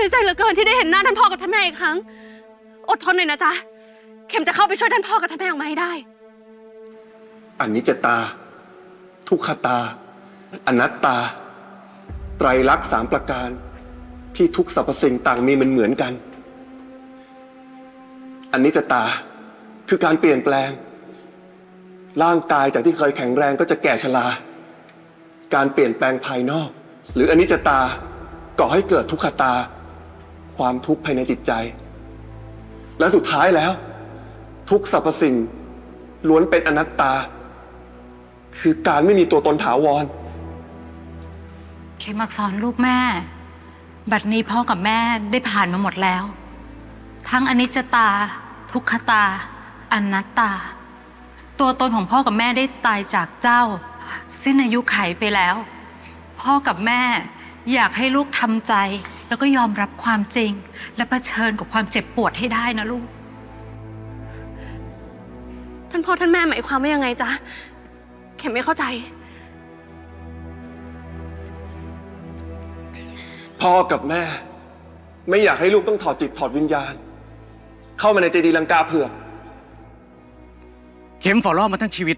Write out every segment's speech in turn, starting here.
ดีใจเหลือเกินที่ได้เห็นหน้าท่านพ่อกับท่านแม่อีกครั้ง อดทนหน่อยนะจ๊ะ เข็มจะเข้าไปช่วยท่านพ่อกับท่านแม่ออกมาให้ได้ อันนี้จตา ทุกขตา อนัตตา ไตรลักษณ์สามประการ ที่ทุกสรรพสิ่งต่างมีมือนเหมือนกัน อันนี้จตา คือการเปลี่ยนแปลง ร่างกายจากที่เคยแข็งแรงก็จะแก่ชรา การเปลี่ยนแปลงภายนอก หรืออันิจจตาก่อให้เกิดทุกขตา ความทุกข์ภายในจิตใจ และสุดท้ายแล้ว ทุกสรรพสิ่งล้วนเป็นอนัตตา คือการไม่มีตัวตนถาวร เขมอักษรลูกแม่ บัดนี้พ่อกับแม่ได้ผ่านมาหมดแล้ว ทั้งอนิจจตา ทุกขตา อนัตตา ตัวตนของพ่อกับแม่ได้ตายจากเจ้า สิ้นอายุไขไปแล้ว พ่อกับแม่อยากให้ลูกทำใจ แล้วก็ยอมรับความจริง และเผชิญกับความเจ็บปวดให้ได้นะลูก ท่านพ่อท่านแม่หมายความว่ายังไงจ๊ะเข็มไม่เข้าใจ พ่อกับแม่ ไม่อยากให้ลูกต้องถอดจิตถอดวิญญาณ เข้ามาในเจดีย์ลังกาเผือกเข็มฝ่อรอมาทั้งชีวิต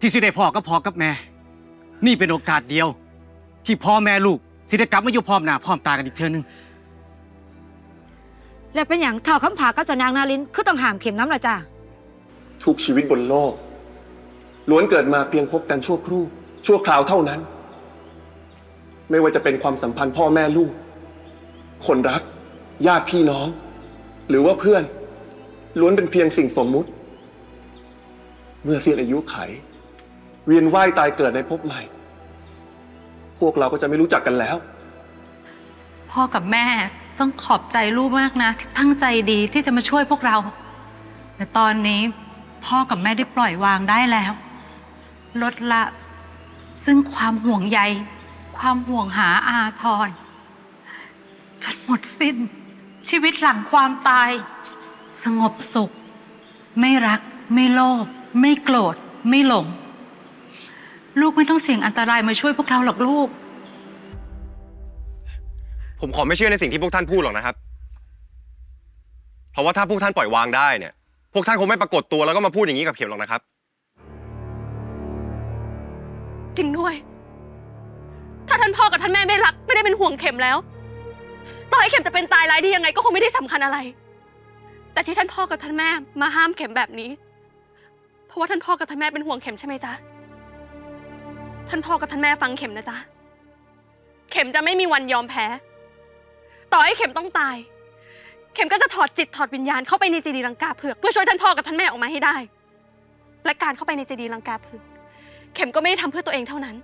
ที่สิได้พ่อกับพ่อกับแม่ นี่เป็นโอกาสเดียว ที่พ่อแม่ลูก สิได้กลับมาอยู่พร้อมหน้าพร้อมตากันอีกเทื่อนึงแล้วเป็นอย่างเท่าคำผากับเจ้านางนาลินคือต้องหามเข็มน้ำละจ้าทุกชีวิตบนโลก ล้วนเกิดมาเพียงพบกันชั่วครู่ ชั่วคราวเท่านั้น ไม่ว่าจะเป็นความสัมพันธ์พ่อแม่ลูก คนรัก ญาติพี่น้อง หรือว่าเพื่อน ล้วนเป็นเพียงสิ่งสมมุติ เมื่อสิ้นอายุไข เวียนว่ายตายเกิดในภพใหม่พ วกเราก็จะไม่รู้จักกันแล้ว พ่อกับแม่ต้องขอบใจลูกมากนะ ที่ตั้งใจดีที่จะมาช่วยพวกเรา แต่ตอนนี้พ่อกับแม่ได้ปล่อยวางได้แล้ว ลดละ ซึ่งความห่วงใย ความห่วงหาอาทรจนหมดสิ้น ชีวิตหลังความตาย สงบสุข ไม่รัก ไม่โลภไม่โกรธ ไม่หลง ลูกไม่ต้องเสี่ยงอันตรายมาช่วยพวกเราหรอกลูก ผมขอไม่เชื่อในสิ่งที่พวกท่านพูดหรอกนะครับ เพราะว่าถ้าพวกท่านปล่อยวางได้เนี่ย พวกท่านคงไม่ปรากฏตัวแล้วก็มาพูดอย่างนี้กับเข็มหรอกนะครับ จริงด้วย ถ้าท่านพ่อกับท่านแม่ไม่รัก ไม่ได้เป็นห่วงเข็มแล้ว ต่อให้เข็มจะเป็นตายร้ายดียังไงก็คงไม่ได้สำคัญอะไร แต่ที่ท่านพ่อกับท่านแม่มาห้ามเข็มแบบนี้ เพราะว่าท่านพ่อกับท่านแม่เป็นห่วงเข็มใช่ไหมจ๊ะ ท่านพ่อกับท่านแม่ฟังเข็มนะจ๊ะ เข็มจะไม่มีวันยอมแพ้ ต่อให้เข็มต้องตาย เข็มก็จะถอดจิตถอดวิญญาณเข้าไปในเจดีย์ลังกาเผือกเพื่อช่วยท่านพ่อกับท่านแม่ออกมาให้ได้ และการเข้าไปในเจดีย์ลังกาเผือกเข็มก็ไม่ได้ทำเพื่อตัวเองเท่านั้น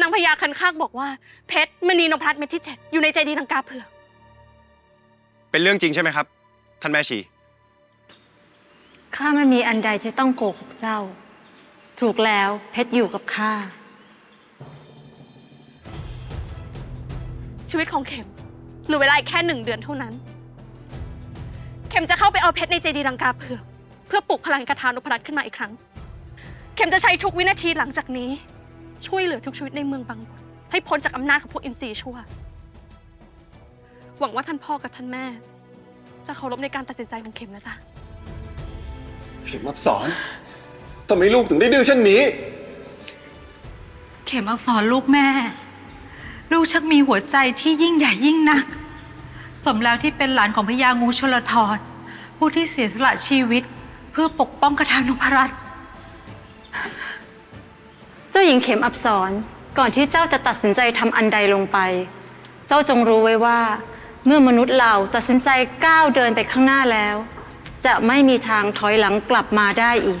นางพญาคันคากบอกว่า เพชรมณีนพรัตน์เม็ดที่เจ็ดอยู่ในใจดีลังกาเผือก เป็นเรื่องจริงใช่ไหมครับ ท่านแม่ชี ข้าไม่มีอันใดที่ต้องโกหกเจ้า ถูกแล้วเพชรอยู่กับข้า ชีวิตของเข็มเหรือเวลาอีกแค่หนึ่งเดือนเท่านั้น เข็มจะเข้าไปเอาเพชรในเจดีย์ลังกาเผือกเพื่อปลุกพลังกระทานพรัตน์ขึ้นมาอีกครั้ง เข็มจะใช้ทุกวินาทีหลังจากนี้ ช่วยเหลือทุกชีวิตในเมืองบางบอนให้พ้นจากอำนาจของพวกอินทรีย์ชั่ว หวังว่าท่านพ่อกับท่านแม่ จะเคารพในการตัดสินใจของเข็มนะจ๊ะ เข็มอักษร ทำไมลูกถึงได้ดื้อเช่นนี้ เข็มอักษรลูกแม่ ลูกชักมีหัวใจที่ยิ่งใหญ่ยิ่งนัก สมแล้วที่เป็นหลานของพญางูชลทรผู้ที่เสียสละชีวิตเพื่อปกป้องกระทานุพรัตน์เจ้าหญิงเข็มอับสรก่อนที่เจ้าจะตัดสินใจทำอันใดลงไป เจ้าจงรู้ไว้ว่า เมื่อมนุษย์เราตัดสินใจก้าวเดินไปข้างหน้าแล้ว จะไม่มีทางถอยหลังกลับมาได้อีก